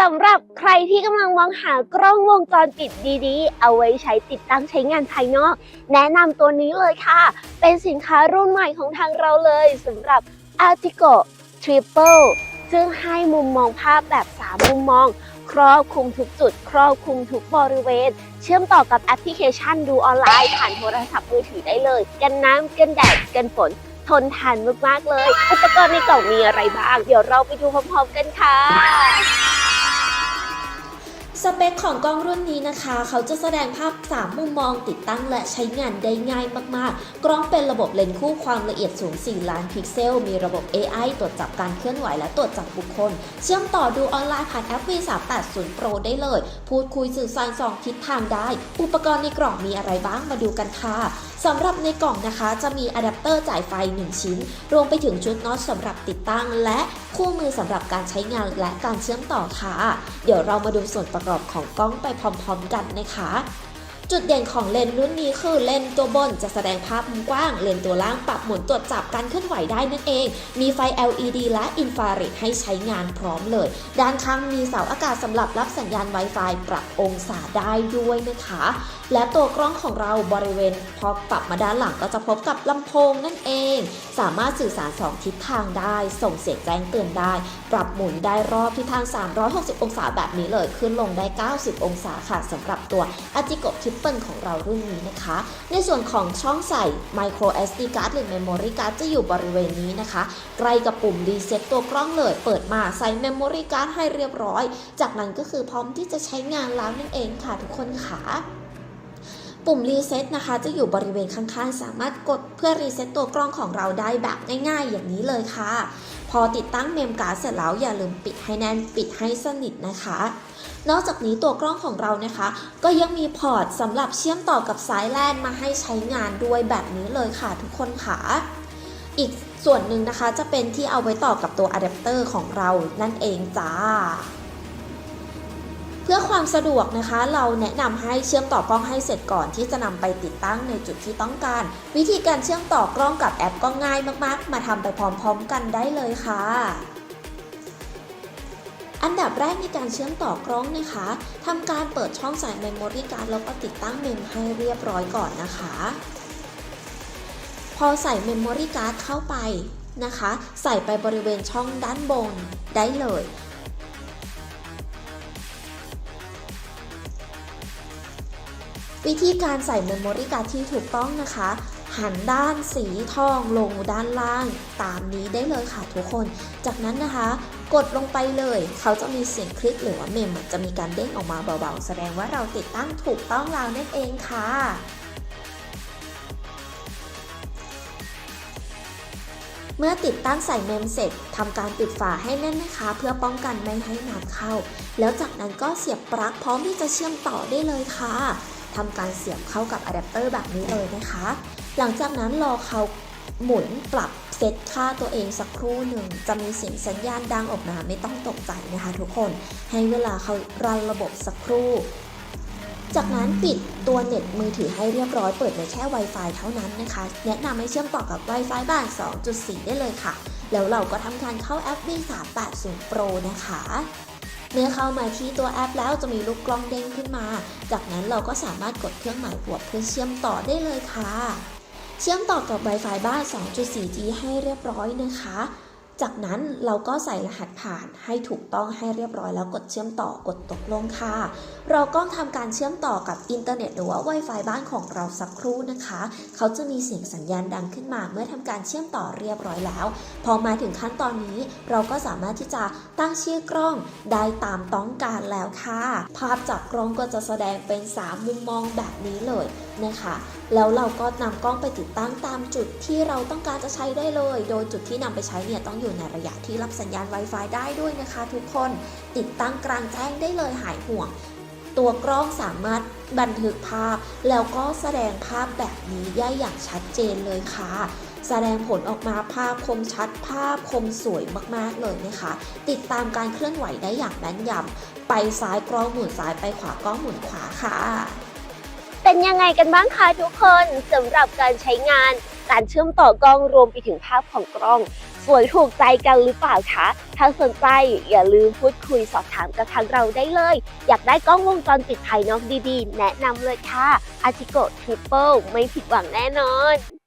สำหรับใครที่กำลังมองหากล้องวงจรปิดดีๆ เอาไว้ใช้ติดตั้งใช้งานภายนอก แนะนำตัวนี้เลยค่ะ เป็นสินค้ารุ่นใหม่ของทางเราเลยสำหรับ Artico Triple ซึ่งให้มุมมองภาพแบบ 3 มุมมอง ครอบคลุมทุกจุด ครอบคลุมทุกบริเวณ เชื่อมต่อกับแอปพลิเคชันดูออนไลน์ ผ่านโทรศัพท์มือถือได้เลย กันน้ำกันแดดกันฝนทนทานมากๆเลย อุปกรณ์ในกล่องมีอะไรบ้าง เดี๋ยวเราไปดูพร้อมๆกันค่ะ สเปคของกล้องรุ่นนี้นะคะ เขาจะแสดงภาพ 3 มุมมองติดตั้งและใช้งานได้ง่ายมากๆ กล้องเป็นระบบเลนส์คู่ความละเอียดสูง 4 ล้านพิกเซล มีระบบ AI ตรวจจับการเคลื่อนไหวและตรวจจับบุคคล เชื่อมต่อดูออนไลน์ผ่านแอป V380 Pro ได้เลย พูดคุยสื่อสารสองทิศทางได้ อุปกรณ์ในกล่องมีอะไรบ้างมาดูกันค่ะสำหรับในกล่องนะคะจะมีอะแดปเตอร์จ่ายไฟ 1 ชิ้น รวมไปถึงชุดน็อตสำหรับติดตั้ง และคู่มือสำหรับการใช้งานและการเชื่อมต่อค่ะ เดี๋ยวเรามาดูส่วนประกอบของกล้องไปพร้อมๆกันนะคะ จุดเด่นของเลนส์รุ่นนี้คือเลนส์ตัวบนจะแสดงภาพมุมกว้าง เลนส์ตัวล่างปรับหมุนตรวจจับการเคลื่อนไหวได้นั่นเอง มีไฟ LED และอินฟราเรดให้ใช้งานพร้อมเลย ด้านข้างมีเสาอากาศสำหรับรับสัญญาณ Wi-Fi ปรับองศาได้ด้วยนะคะ และตัวกล้องของเราบริเวณพอปรับมาด้านหลังก็จะพบกับลำโพงนั่นเอง สามารถสื่อสารสองทิศทางได้ ส่งเสียงแจ้งเตือนได้ ปรับหมุนได้รอบทิศทาง 360 องศาแบบนี้เลย ขึ้นลงได้ 90 องศาค่ะสำหรับตัว a t i c o Triple ของเรารุ่นนี้นะคะ ในส่วนของช่องใส่ Micro SD card หรือ Memory card จะอยู่บริเวณนี้นะคะ ใกล้กับปุ่มรีเซ็ตตัวกล้องเลย เปิดมาใส่ Memory card ให้เรียบร้อย จากนั้นก็คือพร้อมที่จะใช้งานแล้วนั่นเองค่ะทุกคนค่ะปุ่มรีเซ็ตนะคะจะอยู่บริเวณข้างๆ สามารถกดเพื่อรีเซ็ตตัวกล้องของเราได้แบบง่ายๆ อย่างนี้เลยค่ะ พอติดตั้งเมมการ์ดเสร็จแล้วอย่าลืมปิดให้แน่นปิดให้สนิทนะคะ นอกจากนี้ตัวกล้องของเรานะคะ ก็ยังมีพอร์ตสำหรับเชื่อมต่อกับสายแลนมาให้ใช้งานด้วยแบบนี้เลยค่ะทุกคนค่ะอีกส่วนหนึ่งนะคะจะเป็นที่เอาไว้ต่อกับตัวอะแดปเตอร์ของเรานั่นเองจ้า พื่อความสะดวกนะคะ เราแนะนำให้เชื่อมต่อกล้องให้เสร็จก่อนที่จะนำไปติดตั้งในจุดที่ต้องการ วิธีการเชื่อมต่อกล้องกับแอปก็ง่ายมากๆ มาทำไปพร้อมๆกันได้เลยค่ะอันดับแรกในการเชื่อมต่อกล้องนะคะทำการเปิดช่องใส่เมมโมรี่การ์ดแล้วก็ติดตั้งเมมให้เรียบร้อยก่อนนะคะ พอใส่เมมโมรี่การ์ดเข้าไปนะคะ ใส่ไปบริเวณช่องด้านบนได้เลย วิธีการใส่เมมโมรี่การ์ดที่ถูกต้องนะคะ หันด้านสีทองลงด้านล่างตามนี้ได้เลยค่ะทุกคน จากนั้นนะคะ กดลงไปเลย เขาจะมีเสียงคลิกหรือว่าเมมจะมีการเด้งออกมาเบาๆ แสดงว่าเราติดตั้งถูกต้องแล้วนั่นเองค่ะเมื่อติดตั้งใส่เมมเสร็จทำการปิดฝาให้แน่นนะคะ เพื่อป้องกันไม่ให้น้ำเข้า แล้วจากนั้นก็เสียบปลั๊กพร้อมที่จะเชื่อมต่อได้เลยค่ะ ทำการเสียบเข้ากับอะแดปเตอร์แบบนี้เลยนะคะ หลังจากนั้นรอเขาหมุนปรับเซตค่าตัวเองสักครู่หนึ่ง จะมีเสียงสัญญาณดังออกมาไม่ต้องตกใจนะคะทุกคน ให้เวลาเขารันระบบสักครู่ จากนั้นปิดตัวเน็ตมือถือให้เรียบร้อยเปิดในแค่ Wi-Fi เท่านั้นนะคะ แนะนำให้เชื่อมต่อกับ Wi-Fi บ้าน 2.4 ได้เลยค่ะ แล้วเราก็ทำการเข้าแอป V380 Pro นะคะ เมื่อเข้ามาที่ตัวแอปแล้วจะมีลูกกล้องเด้งขึ้นมา จากนั้นเราก็สามารถกดเครื่องหมายบวกเพื่อเชื่อมต่อได้เลยค่ะ เชื่อมต่อกับ Wi-Fi บ้าน 2.4G ให้เรียบร้อยนะคะ จากนั้นเราก็ใส่รหัสผ่านให้ถูกต้องให้เรียบร้อยแล้วกดเชื่อมต่อกดตกลงค่ะ เราก็ทำการเชื่อมต่อกับอินเทอร์เน็ตหรือว่า Wi-Fi บ้านของเราสักครู่นะคะ เขาจะมีเสียงสัญญาณดังขึ้นมา เมื่อทำการเชื่อมต่อเรียบร้อยแล้ว พอมาถึงขั้นตอนนี้ เราก็สามารถที่จะตั้งชื่อกล้องได้ตามต้องการแล้วค่ะ ภาพจากกล้องก็จะแสดงเป็น 3 มุมมองแบบนี้เลยนะคะแล้วเราก็นำกล้องไปติดตั้งตามจุดที่เราต้องการจะใช้ได้เลย โดยจุดที่นำไปใช้เนี่ยต้องอยูู่่ในระยะที่รับสัญญาณ Wi-Fi ได้ด้วยนะคะ ทุกคนติดตั้งกลางแจ้งได้เลยหายห่วง ตัวกล้องสามารถบันทึกภาพ แล้วก็แสดงภาพแบบนี้ได้อย่างชัดเจนเลยค่ะแสดงผลออกมาภาพคมชัดภาพคมสวยมากๆเลยนะคะ ติดตามการเคลื่อนไหวได้อย่างแม่นยำไปซ้ายกล้องหมุนซ้ายไปขวากล้องหมุนขวาค่ะ เป็นยังไงกันบ้างคะทุกคนสำหรับการใช้งาน การเชื่อมต่อกล้องรวมไปถึงภาพของกล้อง สวยถูกใจกันหรือเปล่าคะ ถ้าสนใจอย่าลืมพูดคุยสอบถามกับทางเราได้เลย อยากได้กล้องวงจรปิดภายนอกดีๆ แนะนำเลยค่ะอาชิโกทริปเปิลไม่ผิดหวังแน่นอน